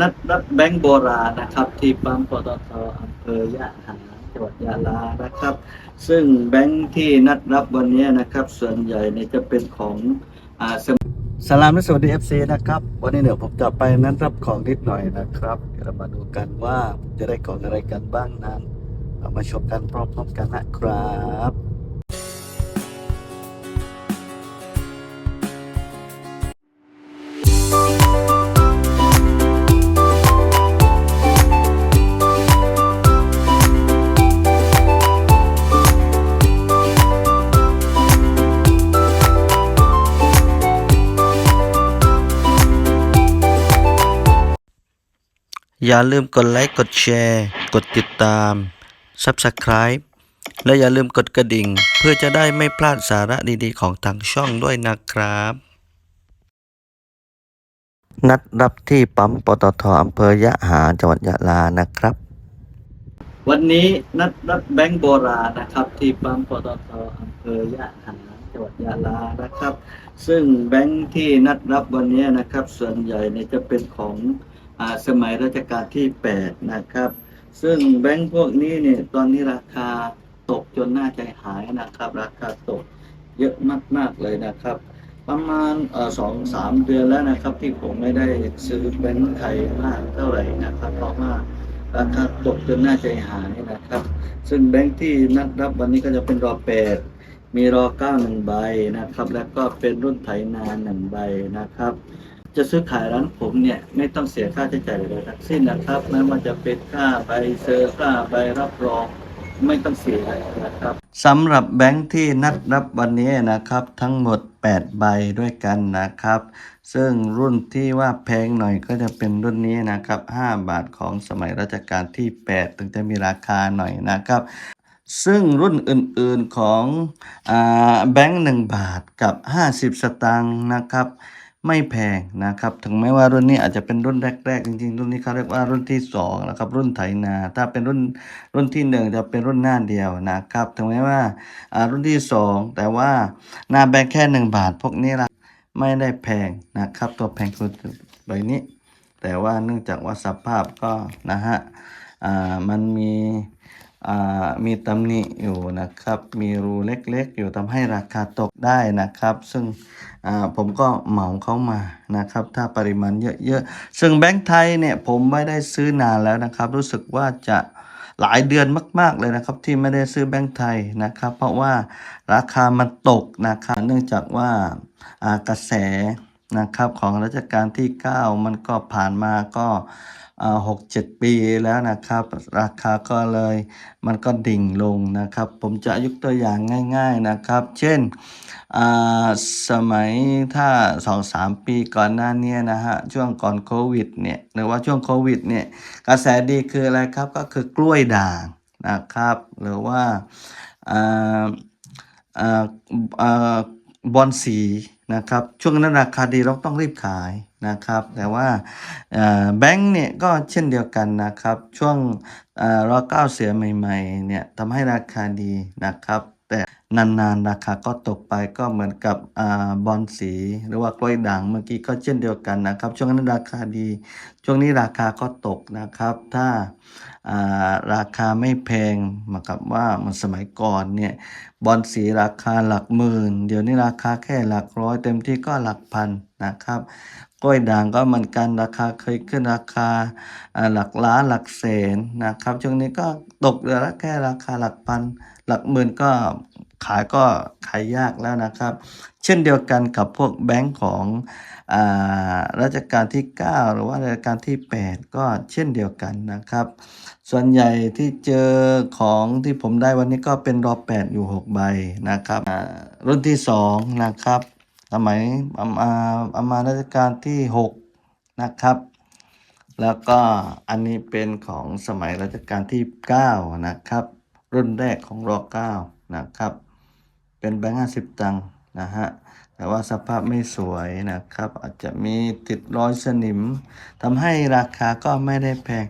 นัดรับแบงก์โบราณนะครับ ที่ปั๊มปตทอำเภอยะหาจังหวัดยะลานะครับ ซึ่งแบงก์ที่นัดรับวันนี้นะครับ ส่วนใหญ่เนี่ยจะเป็นของอ่าสมสลามและสวัสดี FC นะครับ วันนี้เดี๋ยวผมจะไปนัดรับของนิดหน่อยนะครับเดี๋ยวเรามาดูกันว่าจะได้ของอะไรกันบ้างนั้น เรามาชมกันพร้อมๆกันนะครับ อย่าลืมกดไลค์ กดแชร์ กดติดตาม Subscribe และอย่าลืมกดกระดิ่ง เพื่อจะได้ไม่พลาดสาระดีๆ ของทางช่องด้วยนะครับ นัดรับที่ปั๊มปตทอำเภอยะหาจังหวัดยะลานะครับ วันนี้นัดรับแบงก์โบราณนะครับ ที่ปั๊มปตทอำเภอยะหาจังหวัดยะลานะครับ ซึ่งแบงก์ที่นัดรับวันนี้นะครับ ส่วนใหญ่เนี่ยจะเป็นของ สมัยรัชกาลที่ 8 นะครับ ซึ่งแบงก์พวกนี้เนี่ยตอนนี้ราคาตกจนน่าใจหายนะครับ ราคาตกเยอะมาก ๆ เลยนะครับ ประมาณสองสามเดือนแล้วนะครับ ที่ผมไม่ได้ซื้อแบงก์ไทยมากเท่าไหร่นะครับ เพราะว่าราคาตกจนน่าใจหายนะครับ ซึ่งแบงก์ที่นัดรับวันนี้ก็จะเป็นรอแปดมีรอเก้าหนึ่งใบนะครับ แล้วก็เป็นรุ่นไถนาหนึ่งใบนะครับ จะซื้อขายร้านผมเนี่ยไม่ต้องเสียค่าใช้จ่ายเลยทั้งสิ้นนะครับไม่ว่าจะเป็นค่าใบเซอร์ค่าใบรับรองไม่ต้องเสียนะครับสำหรับแบงค์ที่นัดรับวันนี้นะครับ ทั้งหมด 8 ใบด้วยกันนะครับ ซึ่งรุ่นที่ว่าแพงหน่อยก็จะเป็นรุ่นนี้นะครับ 5 บาทของสมัยรัชกาลที่ 8 ถึงจะมีราคาหน่อยนะครับ ซึ่งรุ่นอื่นๆของอแบงค์1บาทกับ 50 สตางค์นะครับ ไม่แพงนะครับ ถึงแม้ว่ารุ่นนี้อาจจะเป็นรุ่นแรกๆจริงๆ รุ่นนี้เขาเรียกว่ารุ่นที่สองนะครับรุ่นไถนา ถ้าเป็นรุ่นรุ่นที่หนึ่งจะเป็นรุ่นหน้าเดียวนะครับ ถึงแม้ว่ารุ่นที่สองแต่ว่าหน้าแบงค์แค่หนึ่งบาท พวกนี้ละไม่ได้แพงนะครับ ตัวแพงคือใบนี้ แต่ว่าเนื่องจากว่าสภาพก็นะฮะมันมี มีตำหนิอยู่นะครับ มีรูเล็กๆ อยู่ทำให้ราคาตกได้นะครับ ซึ่งผมก็เหมาเข้ามานะครับ ถ้าปริมาณเยอะๆ ซึ่งแบงค์ไทยเนี่ยผมไม่ได้ซื้อนานแล้วนะครับ รู้สึกว่าจะหลายเดือนมากๆเลยนะครับที่ไม่ได้ซื้อแบงค์ไทยนะครับ เพราะว่าราคามันตกนะครับเนื่องจากว่าอ่ากระแสนะครับของรัชกาลที่ 9 มันก็ผ่านมาก็ หกเจ็ดปีแล้วนะครับ ราคาก็เลยมันก็ดิ่งลงนะครับ ผมจะยกตัวอย่างง่าย ๆนะครับ เช่นสมัยถ้าสองสามปีก่อนหน้านี้นะฮะช่วงก่อนโควิดเนี่ยหรือว่าช่วงโควิดเนี่ยกระแสดีคืออะไรครับก็คือกล้วยด่างนะครับ หรือว่าบอลสีนะครับ ช่วงนั้นราคาดีเราต้องรีบขาย นะครับ แต่ว่าแบงก์เนี่ยก็เช่นเดียวกันนะครับ ช่วงอ่ารอเก้าเสียใหม่ ๆ เนี่ยทำให้ราคาดีนะครับ แต่ นานๆ ราคาก็ตกไปก็เหมือนกับอบอลสี หรือว่ากล้วยด่างเมื่อกี้ก็เช่นเดียวกันนะครับ ช่วงนั้นราคาดี ช่วงนี้ราคาก็ตกนะครับ ถ้าราคาไม่แพงเหมากับว่ามันสมัยก่อนเนี่ยบอลสีราคาหลักหมื่น เดี๋ยวนี้ราคาแค่หลักร้อยเต็มที่ก็หลักพันนะครับกล้วยด่างก็เหมือนกันราคาเคยขึ้นราคาอ่าหลักล้านหลักแสนนะครับช่วงนี้ก็ตกเหลือแค่ราคาหลักพันหลักหมื่นก็ขายก็ขายยากแล้วนะครับ เช่นเดียวกันกับพวกแบงก์ของอ่ารัชกาลที่ 9 หรือว่ารัชกาลที่ 8 ก็เช่นเดียวกันนะครับ ส่วนใหญ่ที่เจอของที่ผมได้วันนี้ก็เป็นรอ 8 อยู่ 6 ใบนะครับรุ่นที่ 2 นะครับสมัยประมาประมาณรัชกาลที่ 6 นะครับแล้วก็อันนี้เป็นของสมัยรัชกาลที่ 9 นะครับ รุ่นแรกของรอ9นะครับ เป็นแบงค์ห้าสิบตังค์นะฮะแต่ว่าสภาพไม่สวยนะครับ อาจจะมีติดรอยสนิมทำให้ราคาก็ไม่ได้แพง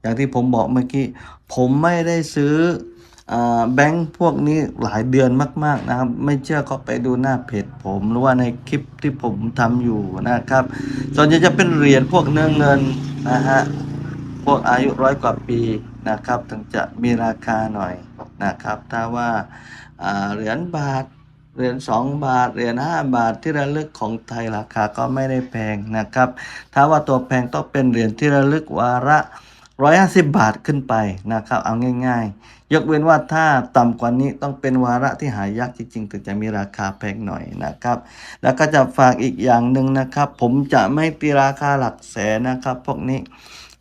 อย่างที่ผมบอกเมื่อกี้ ผมไม่ได้ซื้อแบงค์พวกนี้หลายเดือนมาก ๆนะครับ ไม่เชื่อก็ไปดูหน้าเพจผมหรือว่าในคลิปที่ผมทำอยู่นะครับ ส่วนใหญ่จะเป็นเหรียญพวกเนื้อเงินนะฮะพวกอายุร้อยกว่าปีนะครับ ถึงจะมีราคาหน่อยนะครับ ถ้าว่า เหรียญบาท เหรียญ2บาท เหรียญ5บาทที่ระลึกของไทยราคาก็ไม่ได้แพงนะครับ ถ้าว่าตัวแพงต้องเป็นเหรียญที่ระลึกวาระ150 บาทขึ้นไปนะครับ เอาง่ายๆ ยกเว้นว่าถ้าต่ำกว่านี้ต้องเป็นวาระที่หายากจริงๆ ถึงจะมีราคาแพงหน่อยนะครับ แล้วก็จะฝากอีกอย่างหนึ่งนะครับ ผมจะไม่ตีราคาหลักแสนนะครับ พวกนี้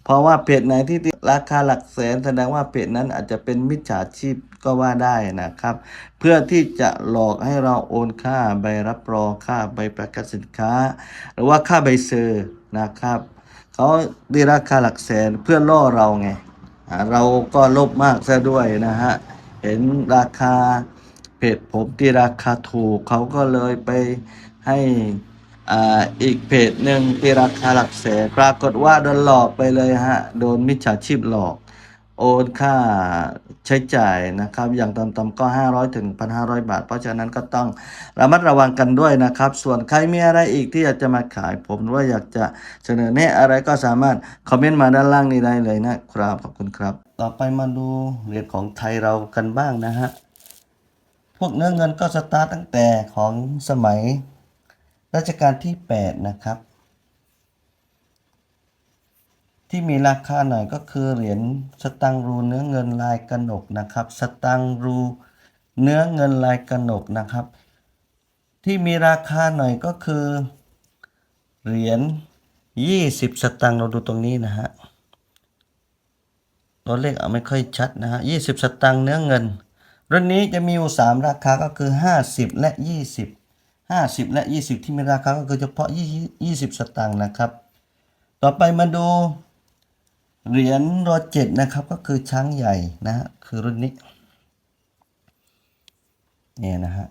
เพราะว่าเพจไหนที่ราคาหลักแสนแสดงว่าเพจนั้นอาจจะเป็นมิจฉาชีพก็ว่าได้นะครับ เพื่อที่จะหลอกให้เราโอนค่าใบรับรองค่าใบประกาศสินค้า หรือว่าค่าใบเซอร์นะครับเขาดีราคาหลักแสนเพื่อล่อเราไงเราก็ลบมากซะด้วยนะฮะเห็นราคาเพจผมที่ราคาถูกเขาก็เลยไปให้ อีกเพจหนึ่งที่ราคาหลักแสนปรากฏว่าโดนหลอกไปเลยฮะ โดนมิจฉาชีพหลอก โอนค่าใช้จ่ายนะครับ อย่างต่ำๆก็ 500ถึง1,500 บาท เพราะฉะนั้นก็ต้องระมัดระวังกันด้วยนะครับ ส่วนใครมีอะไรอีกที่อยากจะมาขายผมหรือว่าอยากจะเสนอแนะอะไรก็สามารถคอมเมนต์มาด้านล่างนี้ได้เลยนะครับขอบคุณครับ ต่อไปมาดูเหรียญของไทยเรากันบ้างนะฮะพวกเนื้อเงินก็สตาร์ตตั้งแต่ของสมัย รัชกาลที่ 8 นะครับ ที่มีราคาหน่อยก็คือเหรียญสตังรูเนื้อเงินลายกระหนกนะครับ สตังรูเนื้อเงินลายกระหนกนะครับ ที่มีราคาหน่อยก็คือเหรียญ20 สตังเราดูตรงนี้นะฮะตัวเลขเอาไม่ค่อยชัดนะฮะ20 สตังเนื้อเงินรุ่นนี้จะมีอยู่3ราคาก็คือ 50 และ 20 50 และ 20 ที่มีราคาก็คือเฉพาะ 20 สตังค์นะครับ ต่อไปมาดูเหรียญรอเจ็ดนะครับก็คือช้างใหญ่นะฮะคือรุ่นนี้เนี่ยนะฮะ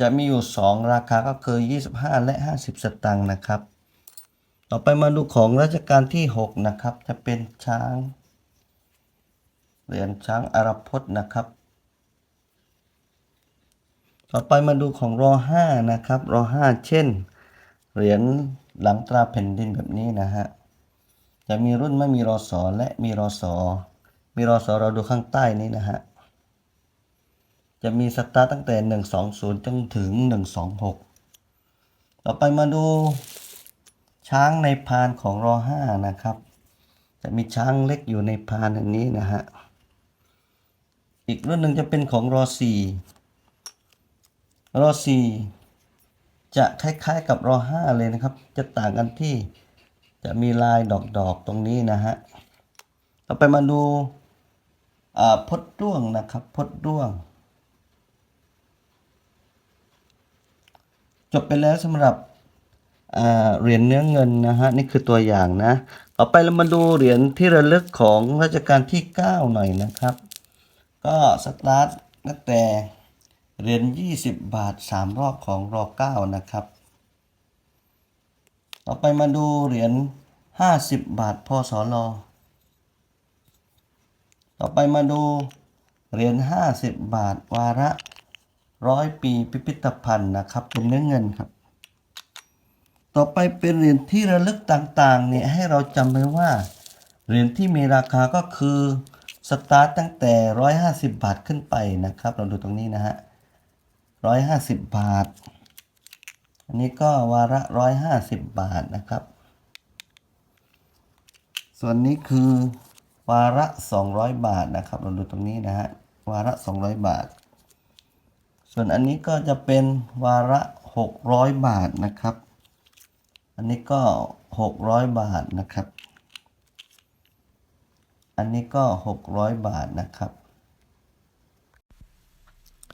จะมีอยู่ 2 ราคาก็คือ 25 และ 50 สตางค์นะครับ ต่อไปมาดูของรัชกาลที่ 6 นะครับ จะเป็นช้าง เหรียญช้างอารพจน์นะครับ ต่อไปมาดูของรอ5นะครับรอ5เช่น เหรียญหลังตราแผ่นดินแบบนี้นะฮะจะมีรุ่นไม่มีรอสอและมีรอสอมีรอสอเราดูข้างใต้นี้นะฮะจะมีสตาร์ตตั้งแต่ 120 จนถึง 126 ต่อไปมาดูช้างในพานของรอ5นะครับ จะมีช้างเล็กอยู่ในพานอันนี้นะฮะ อีกรุ่นหนึ่งจะเป็นของรอ4 รอ4จะคล้ายๆกับรอ5เลยนะครับ จะต่างกันที่จะมีลายดอกๆตรงนี้นะฮะต่อไปมาดูพดด้วงนะครับพดด้วง จบไปแล้วสำหรับเหรียญเนื้อเงินนะฮะนี่คือตัวอย่างนะต่อไปเรามาดูเหรียญที่ระลึกของรัชกาลที่ 9 หน่อยนะครับ ก็สตาร์ทตั้งแต่ เหรียญ20 บาท 3 รอบของร9นะครับ ต่อไปมาดูเหรียญ50 บาทพศลต่อไปมาดูเหรียญ50 บาท วาระร้อยปีพิพิธภัณฑ์นะครับ เป็นเนื้อเงินครับ ต่อไปเป็นเหรียญที่ระลึกต่างๆเนี่ยให้เราจำไว้ว่าเหรียญที่มีราคาก็คือสตาร์ตตั้งแต่ 150 บาทขึ้นไปนะครับ เราดูตรงนี้นะฮะ 150บาท อันนี้ก็วาระร้อยห้าสิบบาทนะครับ ส่วนนี้คือวาระสองร้อยบาทนะครับ เราดูตรงนี้นะฮะ วาระสองร้อยบาท ส่วนอันนี้ก็จะเป็นวาระหกร้อยบาทนะครับ อันนี้ก็หกร้อยบาทนะครับ อันนี้ก็หกร้อยบาทนะครับ